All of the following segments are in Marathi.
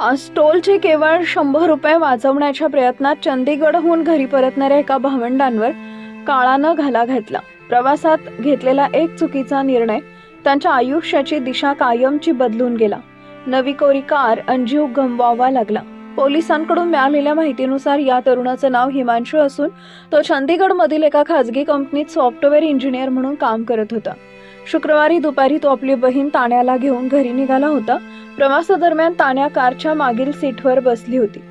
स्टोलचे केवळ शंभर रुपये वाचवण्याच्या प्रयत्नात चंदीगडहून घरी परतणाऱ्या एका भावंडांवर काळानं घाला घातला. प्रवासात घेतलेला एक चुकीचा निर्णय त्यांच्या आयुष्याची दिशा कायमची बदलून गेला. नवी कोरी कार अंजीव गमवावा लागला. पोलिसांकडून मिळालेल्या माहितीनुसार या तरुणाचं नाव हिमांशू असून तो चंदीगडमधील एका खाजगी कंपनीत सॉफ्टवेअर इंजिनियर म्हणून काम करत होता. शुक्रवारी दुपारी तो आपली बहीण ताण्याला घेऊन घरी निघाला होता. प्रवासादरम्यान तान्या कारच्या मागील सीटवर बसली होती.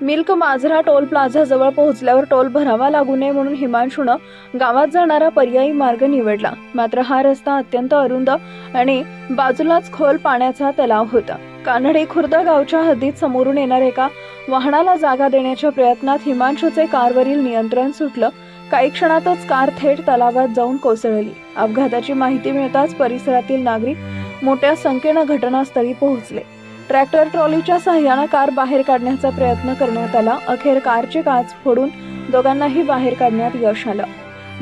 मिल्क माजरा टोल प्लाझा जवळ पोहोचल्यावर टोल भरावा लागू नये म्हणून हिमांशूनं गावात जाणारा पर्यायी मार्ग निवडला. मात्र हा रस्ता अत्यंत अरुंद आणि बाजूलाच खोल पाण्याचा तलाव होता. कानडे खुर्द गावच्या हद्दीत समोरून येणाऱ्या एका वाहनाला जागा देण्याच्या प्रयत्नात हिमांशूचे कारवरील नियंत्रण सुटलं. काही क्षणातच कार थेट तलावात जाऊन कोसळली. अपघाताची माहिती मिळताच परिसरातील नागरिक मोठ्या संख्येनं घटनास्थळी पोहोचले. ट्रॅक्टर ट्रॉलीच्या सहाय्यानं कार बाहेर काढण्याचा प्रयत्न करण्यात आला अखेर कारचे काच फोडून दोघांनाही बाहेर काढण्यात यश आलं.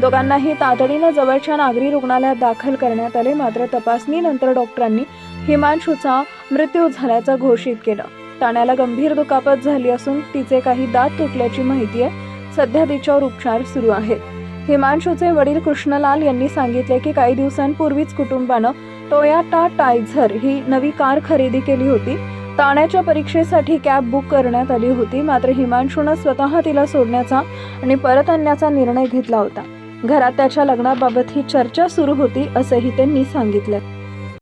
दोघांनाही तातडीनं जवळच्या नागरी रुग्णालयात दाखल करण्यात आले मात्र तपासणीनंतर डॉक्टरांनी हिमांशूचा मृत्यू झाल्याचं घोषित केलं. ताण्याला गंभीर दुखापत झाली असून तिचे काही दात तुटल्याची माहिती आहे. सध्या तिच्यावर उपचार सुरू आहेत. हिमांशूचे वडील कृष्णलाल यांनी सांगितले की काही दिवसांपूर्वीच कुटुंबानं टोयाटा टायझर ही नवी कार खरेदी केली होती. ताण्याच्या परीक्षेसाठी कॅब बुक करण्यात आली होती. मात्र हिमांशूनं स्वतः तिला सोडण्याचा आणि परत आणण्याचा निर्णय घेतला होता. घरात त्याच्या लग्नाबाबत ही चर्चा सुरू होती असंही त्यांनी सांगितलं.